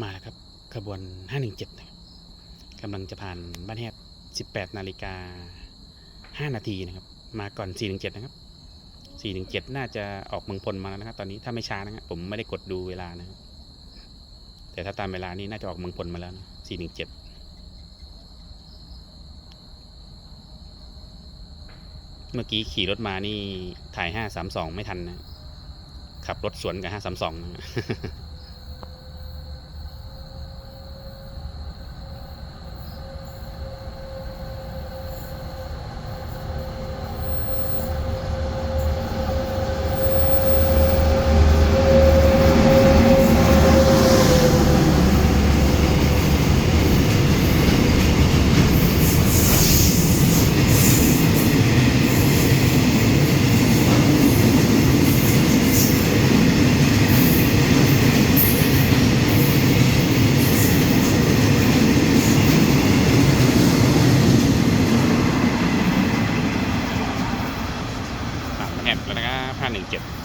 มาแล้วครับขบวน 517นะครับกำลังจะผ่านบ้านแฮด18 นาฬิกา 5 นาทีนะครับ มาก่อน 417 นะครับ 417 น่าจะออกเมืองพลมาแล้วนะครับ ตอนนี้ถ้าไม่ช้านะครับผมไม่ได้กดดูเวลานะครับ แต่ถ้าตามเวลานี่น่าจะออกเมืองพลมาแล้วนะ417เมื่อกี้ขี่รถมานี่ถ่าย532ไม่ทันนะ ขับรถสวนกับ532นะผ่าน แฮปแล้วนะครับ517